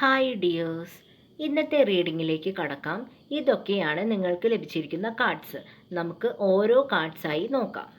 Hi dears ഇന്നത്തെ റീഡിങ്ങിലേക്ക് കടക്കാം. ഇതൊക്കെയാണ് നിങ്ങൾക്ക് ലഭിച്ചിരിക്കുന്ന കാർഡ്സ് നമുക്ക് ഓരോ കാർഡ്സായി നോക്കാം.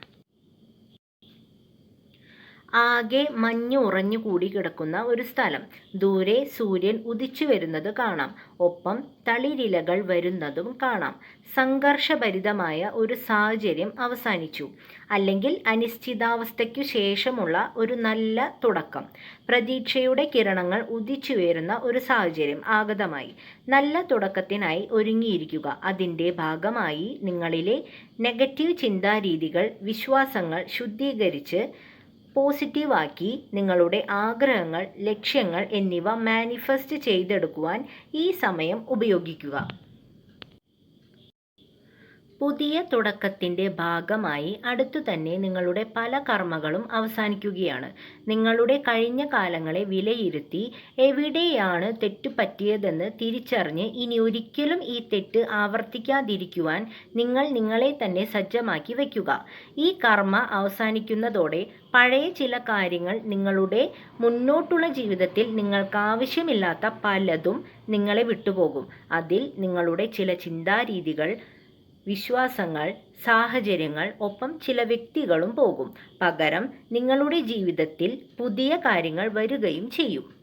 ആകെ മഞ്ഞ് ഉറഞ്ഞു കൂടി കിടക്കുന്ന ഒരു സ്ഥലം. ദൂരെ സൂര്യൻ ഉദിച്ചു വരുന്നത് കാണാം. ഒപ്പം തളിരിലകൾ വരുന്നതും കാണാം. സംഘർഷഭരിതമായ ഒരു സാഹചര്യം അവസാനിച്ചു. അല്ലെങ്കിൽ അനിശ്ചിതാവസ്ഥയ്ക്കു ശേഷമുള്ള ഒരു നല്ല തുടക്കം. പ്രതീക്ഷയുടെ കിരണങ്ങൾ ഉദിച്ചു വരുന്ന ഒരു സാഹചര്യം ആഗതമായി. നല്ല തുടക്കത്തിനായി ഒരുങ്ങിയിരിക്കുക. അതിന്റെ ഭാഗമായി നിങ്ങളിലെ നെഗറ്റീവ് ചിന്താരീതികൾ വിശ്വാസങ്ങൾ ശുദ്ധീകരിച്ച് പോസിറ്റീവാക്കി നിങ്ങളുടെ ആഗ്രഹങ്ങൾ ലക്ഷ്യങ്ങൾ എന്നിവ മാനിഫെസ്റ്റ് ചെയ്തെടുക്കുവാൻ ഈ സമയം ഉപയോഗിക്കുക. പുതിയ തുടക്കത്തിന്റെ ഭാഗമായി അടുത്തു തന്നെ നിങ്ങളുടെ പല കർമ്മകളും അവസാനിക്കുകയാണ്. നിങ്ങളുടെ കഴിഞ്ഞ കാലങ്ങളെ വിലയിരുത്തി എവിടെയാണ് തെറ്റ് പറ്റിയതെന്ന് തിരിച്ചറിഞ്ഞ് ഇനി ഒരിക്കലും ഈ തെറ്റ് ആവർത്തിക്കാതിരിക്കുവാൻ നിങ്ങൾ നിങ്ങളെ തന്നെ സജ്ജമാക്കി വയ്ക്കുക. ഈ കർമ്മ അവസാനിക്കുന്നതോടെ പഴയ ചില കാര്യങ്ങൾ നിങ്ങളുടെ മുന്നോട്ടുള്ള ജീവിതത്തിൽ നിങ്ങൾക്ക് ആവശ്യമില്ലാത്ത പലതും നിങ്ങളെ വിട്ടുപോകും. അതിൽ നിങ്ങളുടെ ചില ചിന്താരീതികൾ വിശ്വാസങ്ങൾ സാഹചര്യങ്ങൾ ഒപ്പം ചില വ്യക്തികളും പോകും. പകരം നിങ്ങളുടെ ജീവിതത്തിൽ പുതിയ കാര്യങ്ങൾ വരികയും ചെയ്യും.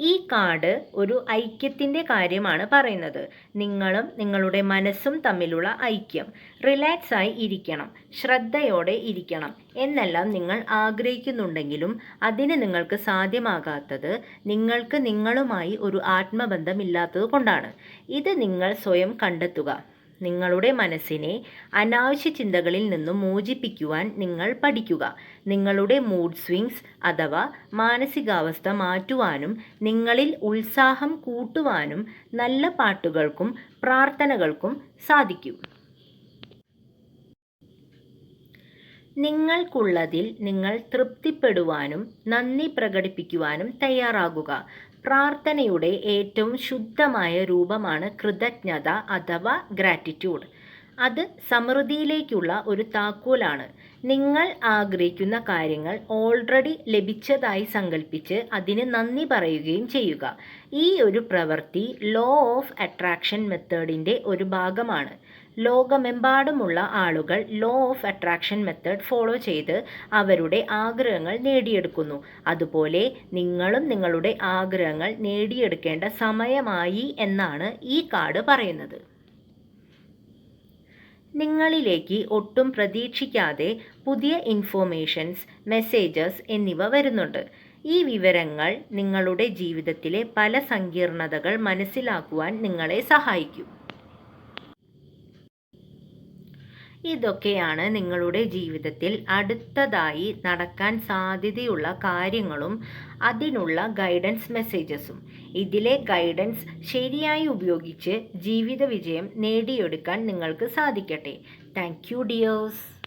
ഈ കാർഡ് ഒരു ഐക്യത്തിന്റെ കാര്യമാണ് പറയുന്നത്. നിങ്ങളും നിങ്ങളുടെ മനസ്സും തമ്മിലുള്ള ഐക്യം. റിലാക്സ് ആയി ഇരിക്കണം. ശ്രദ്ധയോടെ ഇരിക്കണം. എന്നെല്ലാം നിങ്ങൾ ആഗ്രഹിക്കുന്നുണ്ടെങ്കിലും അതിന് നിങ്ങൾക്ക് സാധ്യമാകാത്തത് നിങ്ങൾക്ക് നിങ്ങളുമായി ഒരു ആത്മബന്ധമില്ലാത്തത് കൊണ്ടാണ്. ഇത് നിങ്ങൾ സ്വയം കണ്ടെത്തുക. നിങ്ങളുടെ മനസ്സിനെ അനാവശ്യ ചിന്തകളിൽ നിന്നും മോചിപ്പിക്കുവാൻ നിങ്ങൾ പഠിക്കുക. നിങ്ങളുടെ മൂഡ് സ്വിങ്സ് അഥവാ മാനസികാവസ്ഥ മാറ്റുവാനും നിങ്ങളിൽ ഉത്സാഹം കൂട്ടുവാനും നല്ല പാട്ടുകൾക്കും പ്രാർത്ഥനകൾക്കും സാധിക്കും. നിങ്ങൾക്കുള്ളതിൽ നിങ്ങൾ തൃപ്തിപ്പെടുവാനും നന്ദി പ്രകടിപ്പിക്കുവാനും തയ്യാറാകുക. പ്രാർത്ഥനയുടെ ഏറ്റവും ശുദ്ധമായ രൂപമാണ് കൃതജ്ഞത അഥവാ ഗ്രാറ്റിറ്റ്യൂഡ് അത് സമൃദ്ധിയിലേക്കുള്ള ഒരു താക്കോലാണ്. നിങ്ങൾ ആഗ്രഹിക്കുന്ന കാര്യങ്ങൾ ഓൾറെഡി ലഭിച്ചതായി സങ്കല്പിച്ച് അതിന് നന്ദി പറയുകയും ചെയ്യുക. ഈ ഒരു പ്രവൃത്തി ലോ ഓഫ് അട്രാക്ഷൻ മെത്തേഡിന്റെ ഒരു ഭാഗമാണ്. ലോകമെമ്പാടുമുള്ള ആളുകൾ law of attraction method follow ചെയ്ത് അവരുടെ ആഗ്രഹങ്ങൾ നേടിയെടുക്കുന്നു. അതുപോലെ നിങ്ങളും നിങ്ങളുടെ ആഗ്രഹങ്ങൾ നേടിയെടുക്കേണ്ട സമയമായി എന്നാണ് ഈ കാർഡ് പറയുന്നത്. നിങ്ങളിലേക്ക് ഒട്ടും പ്രതീക്ഷിക്കാതെ പുതിയ ഇൻഫോർമേഷൻസ് മെസ്സേജസ് എന്നിവ വരുന്നുണ്ട്. ഈ വിവരങ്ങൾ നിങ്ങളുടെ ജീവിതത്തിലെ പല സങ്കീർണതകൾ മനസ്സിലാക്കുവാൻ നിങ്ങളെ സഹായിക്കും. ഇതൊക്കെയാണ് നിങ്ങളുടെ ജീവിതത്തിൽ അടുത്തതായി നടക്കാൻ സാധ്യതയുള്ള കാര്യങ്ങളും അതിനുള്ള ഗൈഡൻസ് മെസ്സേജസും ഇതിലെ ഗൈഡൻസ് ശരിയായി ഉപയോഗിച്ച് ജീവിത വിജയം നേടിയെടുക്കാൻ നിങ്ങൾക്ക് സാധിക്കട്ടെ. Thank you dears